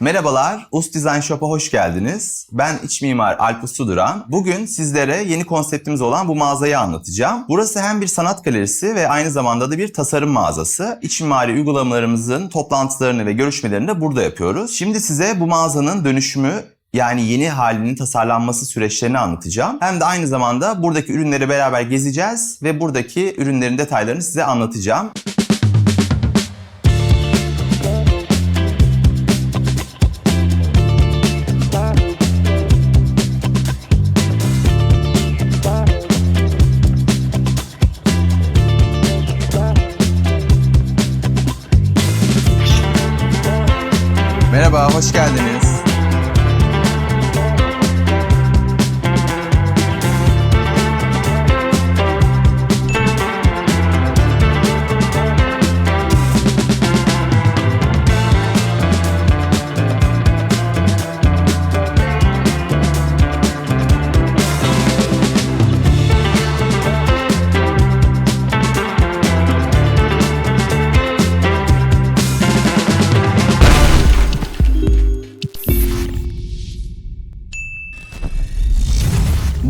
Merhabalar, Ust Design Shop'a hoş geldiniz. Ben iç mimar Alp Uslu Duran. Bugün sizlere yeni konseptimiz olan bu mağazayı anlatacağım. Burası hem bir sanat galerisi ve aynı zamanda da bir tasarım mağazası. İç mimari uygulamalarımızın toplantılarını ve görüşmelerini de burada yapıyoruz. Şimdi size bu mağazanın dönüşümü yani yeni halinin tasarlanması süreçlerini anlatacağım. Hem de aynı zamanda buradaki ürünleri beraber gezeceğiz ve buradaki ürünlerin detaylarını size anlatacağım.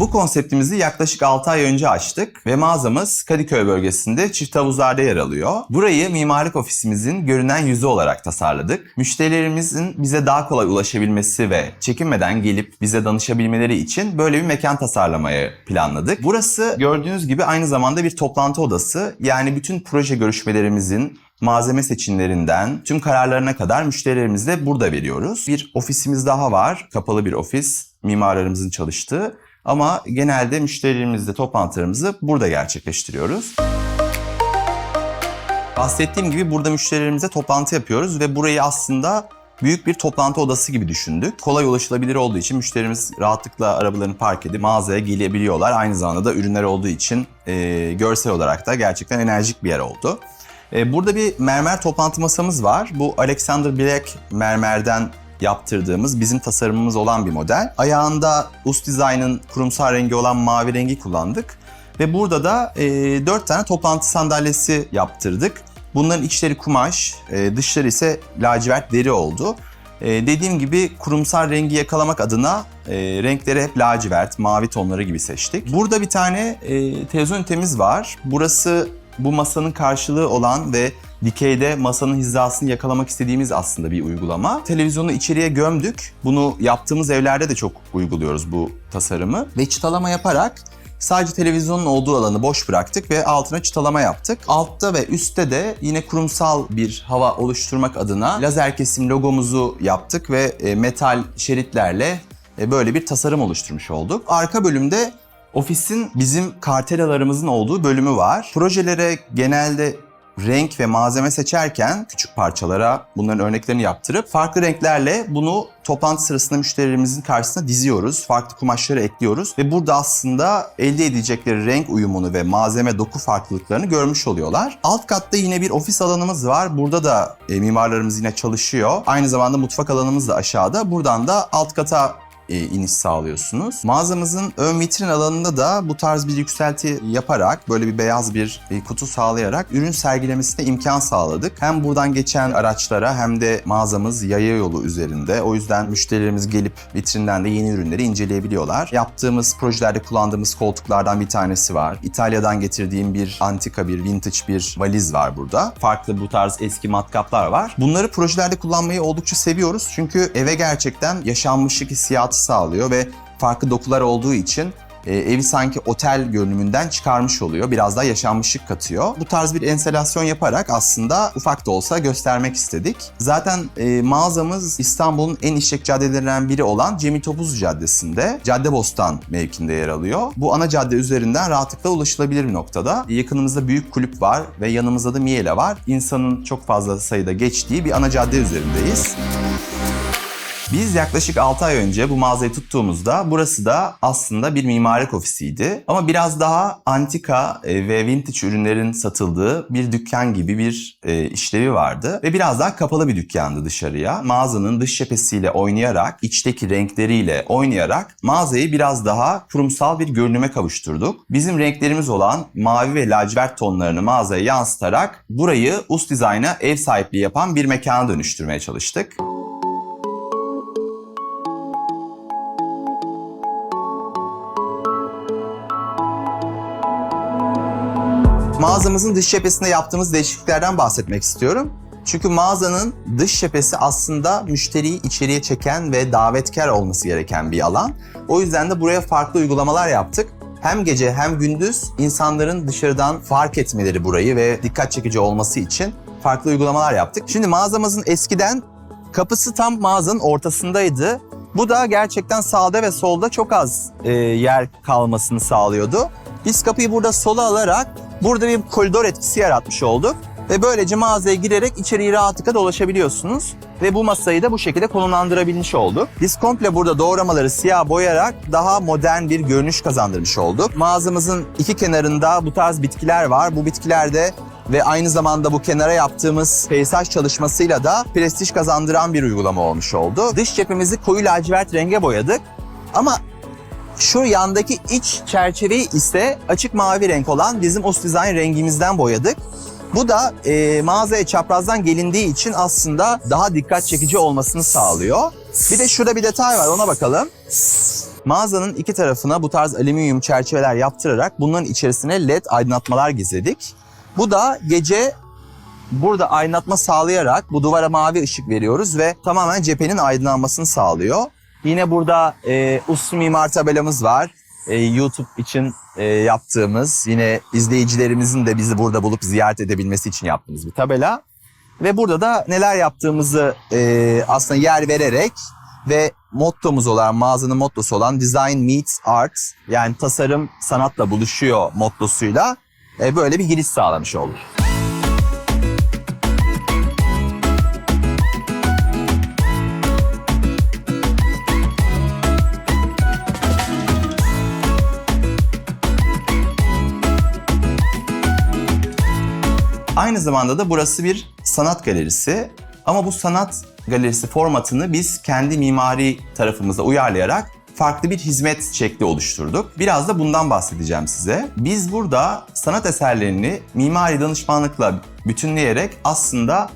Bu konseptimizi yaklaşık 6 ay önce açtık ve mağazamız Kadıköy bölgesinde Çift Havuzlar'da yer alıyor. Burayı mimarlık ofisimizin görünen yüzü olarak tasarladık. Müşterilerimizin bize daha kolay ulaşabilmesi ve çekinmeden gelip bize danışabilmeleri için böyle bir mekan tasarlamayı planladık. Burası gördüğünüz gibi aynı zamanda bir toplantı odası. Yani bütün proje görüşmelerimizin malzeme seçimlerinden tüm kararlarına kadar müşterilerimizle burada veriyoruz. Bir ofisimiz daha var. Kapalı bir ofis. Mimarlarımızın çalıştığı. Ama genelde müşterilerimizle toplantılarımızı burada gerçekleştiriyoruz. Bahsettiğim gibi burada müşterilerimize toplantı yapıyoruz ve burayı aslında büyük bir toplantı odası gibi düşündük. Kolay ulaşılabilir olduğu için müşterimiz rahatlıkla arabalarını park edip mağazaya gelebiliyorlar. Aynı zamanda da ürünler olduğu için e, görsel olarak da gerçekten enerjik bir yer oldu. E, burada bir mermer toplantı masamız var. Bu Alexander Black mermerden yaptırdığımız bizim tasarımımız olan bir model. Ayağında Ust Design'ın kurumsal rengi olan mavi rengi kullandık. Ve burada da e, 4 tane toplantı sandalyesi yaptırdık. Bunların içleri kumaş, e, dışları ise lacivert deri oldu. E, dediğim gibi kurumsal rengi yakalamak adına e, renkleri hep lacivert, mavi tonları gibi seçtik. Burada bir tane e, televizyon ünitemiz var. Burası bu masanın karşılığı olan ve dikeyde masanın hizasını yakalamak istediğimiz aslında bir uygulama. Televizyonu içeriye gömdük. Bunu yaptığımız evlerde de çok uyguluyoruz bu tasarımı. Ve çıtalama yaparak sadece televizyonun olduğu alanı boş bıraktık ve altına çıtalama yaptık. Altta ve üstte de yine kurumsal bir hava oluşturmak adına lazer kesim logomuzu yaptık ve e, metal şeritlerle e, böyle bir tasarım oluşturmuş olduk. Arka bölümde Ofisin bizim kartelalarımızın olduğu bölümü var. Projelere genelde renk ve malzeme seçerken küçük parçalara bunların örneklerini yaptırıp farklı renklerle bunu toplantı sırasında müşterilerimizin karşısına diziyoruz. Farklı kumaşları ekliyoruz ve burada aslında elde edecekleri renk uyumunu ve malzeme doku farklılıklarını görmüş oluyorlar. Alt katta yine bir ofis alanımız var. Burada da e, mimarlarımız yine çalışıyor. Aynı zamanda mutfak alanımız da aşağıda. Buradan da alt kata e, iniş sağlıyorsunuz. Mağazamızın ön vitrin alanında da bu tarz bir yükselti yaparak böyle bir beyaz bir e, kutu sağlayarak ürün sergilemesine imkan sağladık. Hem buradan geçen araçlara hem de mağazamız yaya yolu üzerinde. O yüzden müşterilerimiz gelip vitrinden de yeni ürünleri inceleyebiliyorlar. Yaptığımız projelerde kullandığımız koltuklardan bir tanesi var. İtalya'dan getirdiğim bir antika bir vintage bir valiz var burada. Farklı bu tarz eski matkaplar var. Bunları projelerde kullanmayı oldukça seviyoruz. Çünkü eve gerçekten yaşanmışlık hissiyatı sağlıyor ve farklı dokular olduğu için e, evi sanki otel görünümünden çıkarmış oluyor. Biraz daha yaşanmışlık katıyor. Bu tarz bir enstelasyon yaparak aslında ufak da olsa göstermek istedik. Zaten e, mağazamız İstanbul'un en işlek caddelerinden biri olan Cemil Topuzlu Caddesi'nde Caddebostan mevkinde yer alıyor. Bu ana cadde üzerinden rahatlıkla ulaşılabilir bir noktada. Yakınımızda büyük kulüp var ve yanımızda da Miele var. İnsanın çok fazla sayıda geçtiği bir ana cadde üzerindeyiz. Biz yaklaşık 6 ay önce bu mağazayı tuttuğumuzda burası da aslında bir mimarlık ofisiydi. Ama biraz daha antika e, ve vintage ürünlerin satıldığı bir dükkan gibi bir e, işlevi vardı. Ve biraz daha kapalı bir dükkandı dışarıya. Mağazanın dış cephesiyle oynayarak, içteki renkleriyle oynayarak mağazayı biraz daha kurumsal bir görünüme kavuşturduk. Bizim renklerimiz olan mavi ve lacivert tonlarını mağazaya yansıtarak burayı Ust Design'a ev sahipliği yapan bir mekana dönüştürmeye çalıştık. Mağazamızın dış cephesinde yaptığımız değişikliklerden bahsetmek istiyorum. Çünkü mağazanın dış cephesi aslında müşteriyi içeriye çeken ve davetkar olması gereken bir alan. O yüzden de buraya farklı uygulamalar yaptık. Hem gece hem gündüz insanların dışarıdan fark etmeleri burayı ve dikkat çekici olması için farklı uygulamalar yaptık. Şimdi mağazamızın eskiden kapısı tam mağazanın ortasındaydı. Bu da gerçekten sağda ve solda çok az e, yer kalmasını sağlıyordu. Biz kapıyı burada sola alarak burada bir koridor etkisi yaratmış olduk. Ve böylece mağazaya girerek içeriği rahatlıkla dolaşabiliyorsunuz. Ve bu masayı da bu şekilde konumlandırabilmiş olduk. Biz komple burada doğramaları siyah boyayarak daha modern bir görünüş kazandırmış olduk. Mağazamızın iki kenarında bu tarz bitkiler var. Bu bitkilerde ve aynı zamanda bu kenara yaptığımız peyzaj çalışmasıyla da prestij kazandıran bir uygulama olmuş oldu. Dış cephemizi koyu lacivert renge boyadık. Ama şu yandaki iç çerçeveyi ise açık mavi renk olan bizim Us Design rengimizden boyadık. Bu da e, mağazaya çaprazdan gelindiği için aslında daha dikkat çekici olmasını sağlıyor. Bir de şurada bir detay var ona bakalım. Mağazanın iki tarafına bu tarz alüminyum çerçeveler yaptırarak bunların içerisine led aydınlatmalar gizledik. Bu da gece burada aydınlatma sağlayarak bu duvara mavi ışık veriyoruz ve tamamen cephenin aydınlanmasını sağlıyor. Yine burada e, uslu mimar tabelamız var. E, YouTube için e, yaptığımız, yine izleyicilerimizin de bizi burada bulup ziyaret edebilmesi için yaptığımız bir tabela. Ve burada da neler yaptığımızı e, aslında yer vererek ve mottomuz olan, mağazanın mottosu olan Design Meets Art yani tasarım sanatla buluşuyor mottosuyla e, böyle bir giriş sağlamış olduk. Aynı zamanda da burası bir sanat galerisi. Ama bu sanat galerisi formatını biz kendi mimari tarafımıza uyarlayarak farklı bir hizmet şekli oluşturduk. Biraz da bundan bahsedeceğim size. Biz burada sanat eserlerini mimari danışmanlıkla bütünleyerek aslında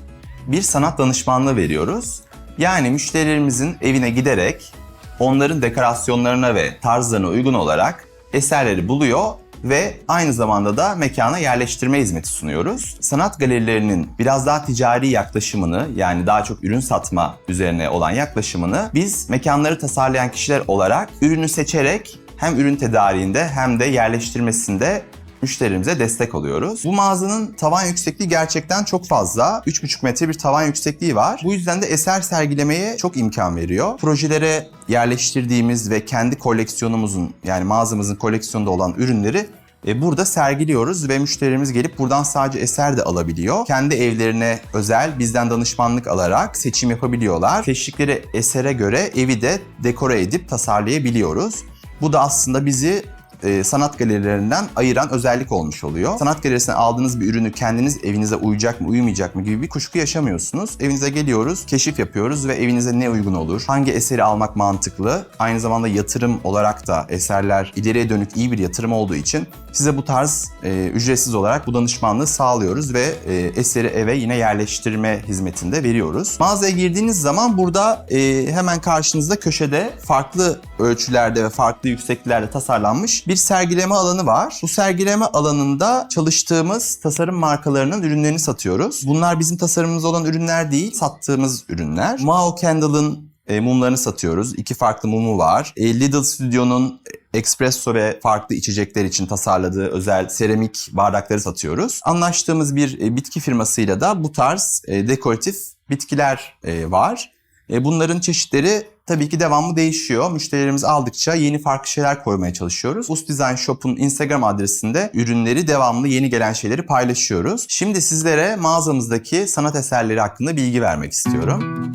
bir sanat danışmanlığı veriyoruz. Yani müşterilerimizin evine giderek onların dekorasyonlarına ve tarzlarına uygun olarak eserleri buluyor ve aynı zamanda da mekana yerleştirme hizmeti sunuyoruz. Sanat galerilerinin biraz daha ticari yaklaşımını yani daha çok ürün satma üzerine olan yaklaşımını biz mekanları tasarlayan kişiler olarak ürünü seçerek hem ürün tedariğinde hem de yerleştirmesinde müşterimize destek oluyoruz. Bu mağazanın tavan yüksekliği gerçekten çok fazla. 3,5 metre bir tavan yüksekliği var. Bu yüzden de eser sergilemeye çok imkan veriyor. Projelere yerleştirdiğimiz ve kendi koleksiyonumuzun yani mağazamızın koleksiyonunda olan ürünleri e, burada sergiliyoruz ve müşterimiz gelip buradan sadece eser de alabiliyor. Kendi evlerine özel bizden danışmanlık alarak seçim yapabiliyorlar. Seçtikleri esere göre evi de dekore edip tasarlayabiliyoruz. Bu da aslında bizi e, sanat galerilerinden ayıran özellik olmuş oluyor. Sanat galerisinden aldığınız bir ürünü kendiniz evinize uyacak mı, uyumayacak mı gibi bir kuşku yaşamıyorsunuz. Evinize geliyoruz, keşif yapıyoruz ve evinize ne uygun olur, hangi eseri almak mantıklı, aynı zamanda yatırım olarak da eserler ileriye dönük iyi bir yatırım olduğu için size bu tarz e, ücretsiz olarak bu danışmanlığı sağlıyoruz ve e, eseri eve yine yerleştirme hizmetinde veriyoruz. Mağazaya girdiğiniz zaman burada e, hemen karşınızda köşede farklı ölçülerde ve farklı yüksekliklerde tasarlanmış bir sergileme alanı var. Bu sergileme alanında çalıştığımız tasarım markalarının ürünlerini satıyoruz. Bunlar bizim tasarımımız olan ürünler değil, sattığımız ürünler. Mao Candle'ın e, mumlarını satıyoruz. İki farklı mumu var. E, Lidl Studio'nun espresso ve farklı içecekler için tasarladığı özel seramik bardakları satıyoruz. Anlaştığımız bir e, bitki firmasıyla da bu tarz e, dekoratif bitkiler e, var. Bunların çeşitleri tabii ki devamlı değişiyor. Müşterilerimiz aldıkça yeni farklı şeyler koymaya çalışıyoruz. Ust Design Shop'un Instagram adresinde ürünleri devamlı yeni gelen şeyleri paylaşıyoruz. Şimdi sizlere mağazamızdaki sanat eserleri hakkında bilgi vermek istiyorum.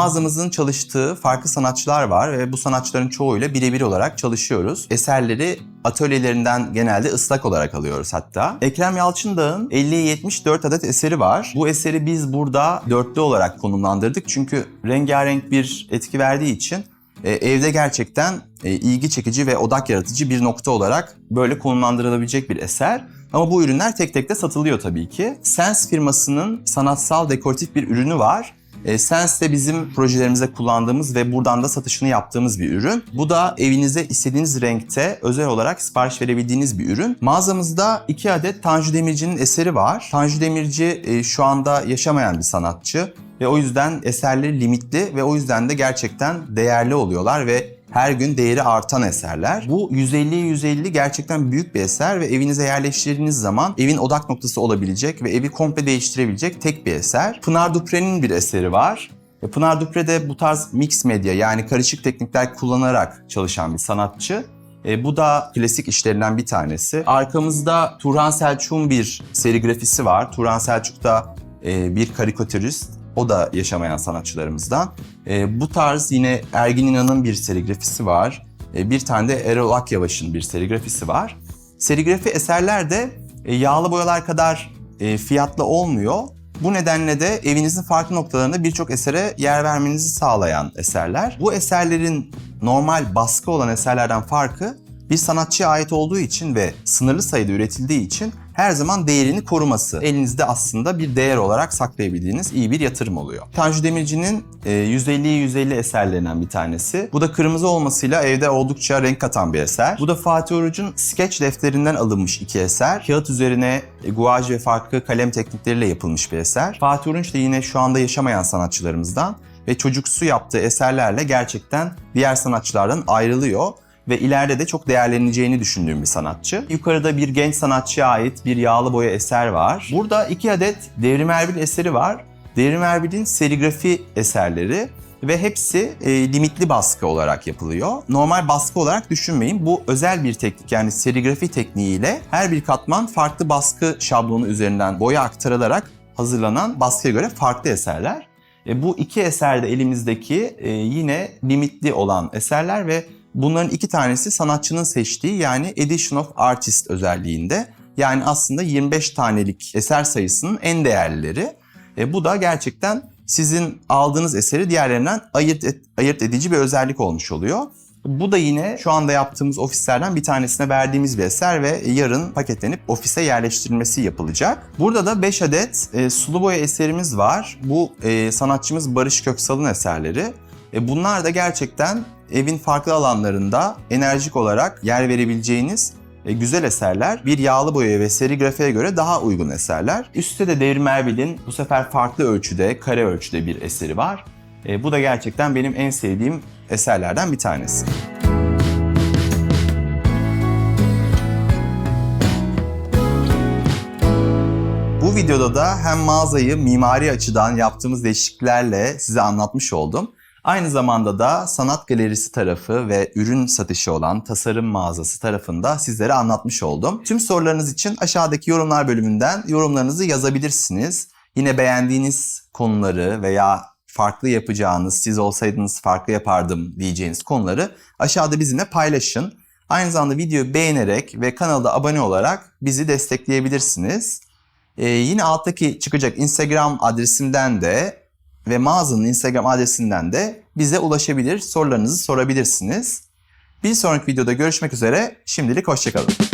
Mağazamızın çalıştığı farklı sanatçılar var ve bu sanatçıların çoğuyla birebir olarak çalışıyoruz. Eserleri atölyelerinden genelde ıslak olarak alıyoruz hatta. Ekrem Yalçındağ'ın 50'ye 74 adet eseri var. Bu eseri biz burada dörtlü olarak konumlandırdık çünkü rengarenk bir etki verdiği için e, evde gerçekten e, ilgi çekici ve odak yaratıcı bir nokta olarak böyle konumlandırılabilecek bir eser. Ama bu ürünler tek tek de satılıyor tabii ki. Sense firmasının sanatsal dekoratif bir ürünü var. E, Sense de bizim projelerimizde kullandığımız ve buradan da satışını yaptığımız bir ürün. Bu da evinize istediğiniz renkte özel olarak sipariş verebildiğiniz bir ürün. Mağazamızda iki adet Tanju Demirci'nin eseri var. Tanju Demirci e, şu anda yaşamayan bir sanatçı ve o yüzden eserleri limitli ve o yüzden de gerçekten değerli oluyorlar ve her gün değeri artan eserler. Bu 150'ye 150 gerçekten büyük bir eser ve evinize yerleştirdiğiniz zaman evin odak noktası olabilecek ve evi komple değiştirebilecek tek bir eser. Pınar Dupre'nin bir eseri var. Pınar Dupre de bu tarz mix medya yani karışık teknikler kullanarak çalışan bir sanatçı. E, bu da klasik işlerinden bir tanesi. Arkamızda Turhan Selçuk'un bir serigrafisi var. Turhan Selçuk da e, bir karikatürist. O da yaşamayan sanatçılarımızdan. E, bu tarz yine Ergin İnan'ın bir serigrafisi var. E, bir tane de Erol Akyavaş'ın bir serigrafisi var. Serigrafi eserler de e, yağlı boyalar kadar e, fiyatlı olmuyor. Bu nedenle de evinizin farklı noktalarında birçok esere yer vermenizi sağlayan eserler. Bu eserlerin normal baskı olan eserlerden farkı bir sanatçıya ait olduğu için ve sınırlı sayıda üretildiği için her zaman değerini koruması. Elinizde aslında bir değer olarak saklayabildiğiniz iyi bir yatırım oluyor. Tanju Demirci'nin e, 150'ye 150 eserlerinden bir tanesi. Bu da kırmızı olmasıyla evde oldukça renk katan bir eser. Bu da Fatih Oruç'un sketch defterinden alınmış iki eser. Kağıt üzerine e, guaj ve farklı kalem teknikleriyle yapılmış bir eser. Fatih Oruç da yine şu anda yaşamayan sanatçılarımızdan ve çocuksu yaptığı eserlerle gerçekten diğer sanatçılardan ayrılıyor ve ileride de çok değerleneceğini düşündüğüm bir sanatçı. Yukarıda bir genç sanatçıya ait bir yağlı boya eser var. Burada iki adet Devrim Erbil eseri var. Devrim Erbil'in serigrafi eserleri ve hepsi e, limitli baskı olarak yapılıyor. Normal baskı olarak düşünmeyin. Bu özel bir teknik yani serigrafi tekniğiyle her bir katman farklı baskı şablonu üzerinden boya aktarılarak hazırlanan baskıya göre farklı eserler. E, bu iki eser de elimizdeki e, yine limitli olan eserler ve Bunların iki tanesi sanatçının seçtiği yani Edition of Artist özelliğinde. Yani aslında 25 tanelik eser sayısının en değerlileri. E, bu da gerçekten sizin aldığınız eseri diğerlerinden ayırt, et, ayırt edici bir özellik olmuş oluyor. Bu da yine şu anda yaptığımız ofislerden bir tanesine verdiğimiz bir eser ve yarın paketlenip ofise yerleştirilmesi yapılacak. Burada da 5 adet e, sulu boya eserimiz var. Bu e, sanatçımız Barış Köksal'ın eserleri. E, bunlar da gerçekten evin farklı alanlarında enerjik olarak yer verebileceğiniz e, güzel eserler. Bir yağlı boya ve serigrafiye göre daha uygun eserler. Üstte de Devrim Erbil'in bu sefer farklı ölçüde, kare ölçüde bir eseri var. E, bu da gerçekten benim en sevdiğim eserlerden bir tanesi. Bu videoda da hem mağazayı mimari açıdan yaptığımız değişikliklerle size anlatmış oldum. Aynı zamanda da sanat galerisi tarafı ve ürün satışı olan tasarım mağazası tarafında sizlere anlatmış oldum. Tüm sorularınız için aşağıdaki yorumlar bölümünden yorumlarınızı yazabilirsiniz. Yine beğendiğiniz konuları veya farklı yapacağınız, siz olsaydınız farklı yapardım diyeceğiniz konuları aşağıda bizimle paylaşın. Aynı zamanda videoyu beğenerek ve kanalda abone olarak bizi destekleyebilirsiniz. Ee, yine alttaki çıkacak Instagram adresimden de ve mağazanın Instagram adresinden de bize ulaşabilir, sorularınızı sorabilirsiniz. Bir sonraki videoda görüşmek üzere. Şimdilik hoşçakalın.